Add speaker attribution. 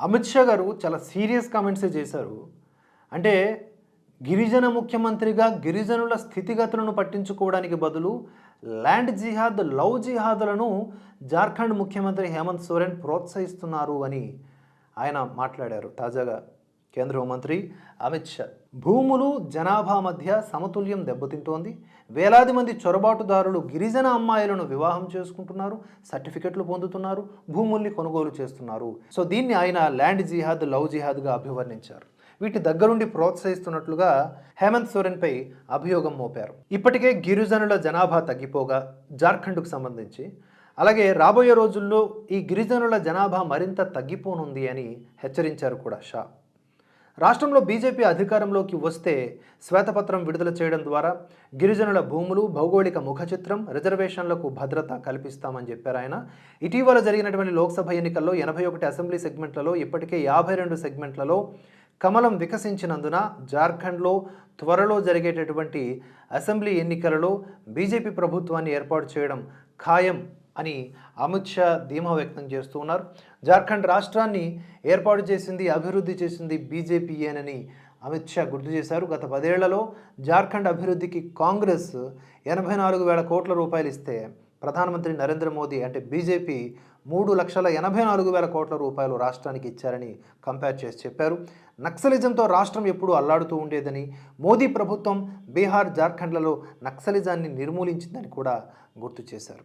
Speaker 1: అమిత్ షా గారు చాలా సీరియస్ కామెంట్సే చేశారు. అంటే గిరిజన ముఖ్యమంత్రిగా గిరిజనుల స్థితిగతులను పట్టించుకోవడానికి బదులు ల్యాండ్ జిహాద్ లవ్ జిహాద్లను జార్ఖండ్ ముఖ్యమంత్రి హేమంత్ సోరెన్ ప్రోత్సహిస్తున్నారు అని ఆయన మాట్లాడారు. తాజాగా కేంద్ర హోంమంత్రి అమిత్ షా. భూములు జనాభా మధ్య సమతుల్యం దెబ్బతింటోంది. వేలాది మంది చొరబాటుదారులు గిరిజన అమ్మాయిలను వివాహం చేసుకుంటున్నారు సర్టిఫికెట్లు పొందుతున్నారు భూముల్ని కొనుగోలు చేస్తున్నారు. సో దీన్ని ఆయన ల్యాండ్ జిహాద్ లవ్ జిహాద్గా అభివర్ణించారు. వీటి దగ్గరుండి ప్రోత్సహిస్తున్నట్లుగా హేమంత్ సోరెన్పై అభియోగం మోపారు. ఇప్పటికే గిరిజనుల జనాభా తగ్గిపోగా జార్ఖండ్కు సంబంధించి. అలాగే రాబోయే రోజుల్లో ఈ గిరిజనుల జనాభా మరింత తగ్గిపోనుంది అని హెచ్చరించారు కూడా షా. రాష్ట్రంలో బీజేపీ అధికారంలోకి వస్తే శ్వేతపత్రం విడుదల చేయడం ద్వారా గిరిజనుల భూములు భౌగోళిక ముఖచిత్రం రిజర్వేషన్లకు భద్రత కల్పిస్తామని చెప్పారు ఆయన. ఇటీవల జరిగినటువంటి లోక్సభ ఎన్నికల్లో ఎనభై ఒకటి అసెంబ్లీ సెగ్మెంట్లలో ఇప్పటికే యాభై రెండు సెగ్మెంట్లలో కమలం వికసించినందున జార్ఖండ్లో త్వరలో జరిగేటటువంటి అసెంబ్లీ ఎన్నికలలో బీజేపీ ప్రభుత్వాన్ని ఏర్పాటు చేయడం ఖాయం అని అమిత్ షా ధీమా వ్యక్తం చేస్తూ ఉన్నారు. జార్ఖండ్ రాష్ట్రాన్ని ఏర్పాటు చేసింది అభివృద్ధి చేసింది బీజేపీయేనని అమిత్ షా గుర్తు చేశారు. గత పదేళ్ళలో జార్ఖండ్ అభివృద్ధికి కాంగ్రెస్ ఎనభై నాలుగు వేల కోట్ల రూపాయలు ఇస్తే ప్రధానమంత్రి నరేంద్ర మోదీ అంటే బీజేపీ మూడు లక్షల ఎనభై నాలుగు వేల కోట్ల రూపాయలు రాష్ట్రానికి ఇచ్చారని కంపేర్ చేసి చెప్పారు. నక్సలిజంతో రాష్ట్రం ఎప్పుడూ అల్లాడుతూ ఉండేదని మోదీ ప్రభుత్వం బీహార్ జార్ఖండ్లలో నక్సలిజాన్ని నిర్మూలించిందని కూడా గుర్తు చేశారు.